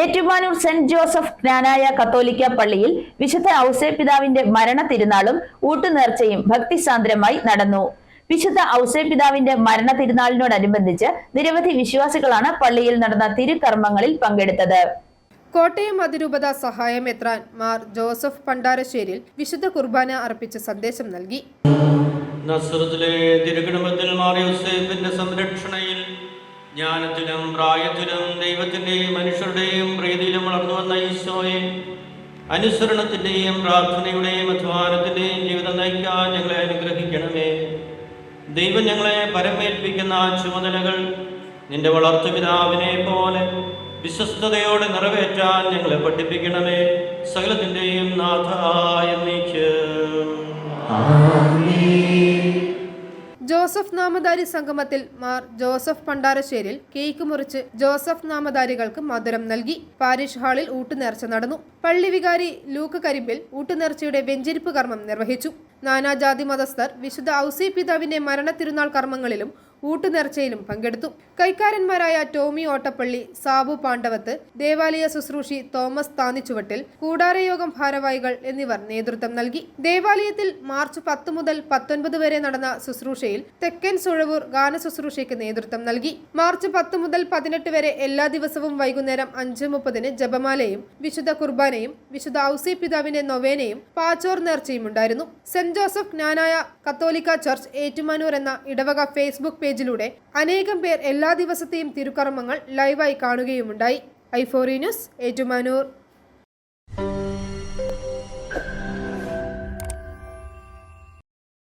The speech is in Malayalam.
ഏറ്റുമാനൂർ സെന്റ് ജോസഫ് ജ്ഞാനായ കത്തോലിക്ക പള്ളിയിൽ വിശുദ്ധ ഔസേ പിതാവിന്റെ മരണ തിരുനാളും ഊട്ടുനേർച്ചയും ഭക്തിസാന്ദ്രമായി നടന്നു. വിശുദ്ധ ഔസേ പിതാവിന്റെ മരണ തിരുനാളിനോടനുബന്ധിച്ച് നിരവധി വിശ്വാസികളാണ് പള്ളിയിൽ നടന്ന തിരുകർമ്മങ്ങളിൽ പങ്കെടുത്തത്. കോട്ടയം അതിരൂപത സഹായം എത്രാൻ മാർ ജോസഫ് പണ്ടാരശ്ശേരിൽ വിശുദ്ധ കുർബാന അർപ്പിച്ച സന്ദേശം നൽകി. നസ്രത്തിലെ തിരുകുടുംബത്തിൽ മാറിയോസേഫിന്റെ സംരക്ഷണയിൽ ജ്ഞാനത്തിലും പ്രായത്തിലും ദൈവത്തിന്റെയും മനുഷ്യരുടെയും പ്രീതിയിലും വളർന്നു വന്ന ഈശോയെ അനുസരണത്തിന്റെയും പ്രാർത്ഥനയുടെയും അധ്വാനത്തിന്റെയും ജീവിതം നയിക്കാൻ ഞങ്ങളെ അനുഗ്രഹിക്കണമേ. ദൈവം ഞങ്ങളെ പരമേൽപ്പിക്കുന്ന ചുമതലകൾ നിന്റെ വളർത്തുപിതാവിനെ പോലെ വിശ്വസ്തയോടെ നിറവേറ്റാൻ ഞങ്ങളെ പഠിപ്പിക്കണമേ. സകലത്തിന്റെയും നാഥായ നീക്കും. ജോസഫ് നാമധാരി സംഗമത്തിൽ മാർ ജോസഫ് പണ്ടാരശ്ശേരിൽ കേക്ക് മുറിച്ച് ജോസഫ് നാമധാരികൾക്ക് മധുരം നൽകി. പാരിഷ് ഹാളിൽ ഊട്ടുനേർച്ച നടന്നു. പള്ളി വികാരി ലൂക്ക് കരിമ്പിൽ ഊട്ടുനേർച്ചയുടെ വെഞ്ചരിപ്പ് കർമ്മം നിർവഹിച്ചു. നാനാജാതി മതസ്ഥർ വിശുദ്ധ ഔസി പിതാവിന്റെ മരണ തിരുനാൾ കർമ്മങ്ങളിലും ഊട്ടുനേർച്ചയിലും പങ്കെടുത്തു. കൈക്കാരന്മാരായ ടോമി ഓട്ടപ്പള്ളി സാബു പാണ്ഡവത്ത് ദേവാലയ ശുശ്രൂഷി തോമസ് താന്നിച്ചുവട്ടിൽ കൂടാരയോഗം ഭാരവാഹികൾ എന്നിവർ നേതൃത്വം നൽകി. ദേവാലയത്തിൽ മാർച്ച് പത്ത് മുതൽ പത്തൊൻപത് വരെ നടന്ന ശുശ്രൂഷയിൽ തെക്കൻ സുഴവൂർ ഗാന ശുശ്രൂഷയ്ക്ക് നേതൃത്വം നൽകി. മാർച്ച് പത്ത് മുതൽ പതിനെട്ട് വരെ എല്ലാ ദിവസവും വൈകുന്നേരം അഞ്ച് മുപ്പതിന് ജപമാലയും വിശുദ്ധ കുർബാനയും വിശുദ്ധ ഔസി പിതാവിന്റെ നൊവേനയും പാച്ചോർ നേർച്ചയും ഉണ്ടായിരുന്നു സെന്റ് ജോസഫ് ജ്ഞാനായ കത്തോലിക്ക ചർച്ച് ഏറ്റുമാനൂർ എന്ന ഇടവക ഫേസ്ബുക്ക് പേജിലൂടെ അനേകം പേർ എല്ലാ ദിവസത്തെയും തിരുക്കർമ്മങ്ങൾ ലൈവായി കാണുകയുമുണ്ടായി. ഐഫോറി ന്യൂസ് ഏറ്റുമാനൂർ.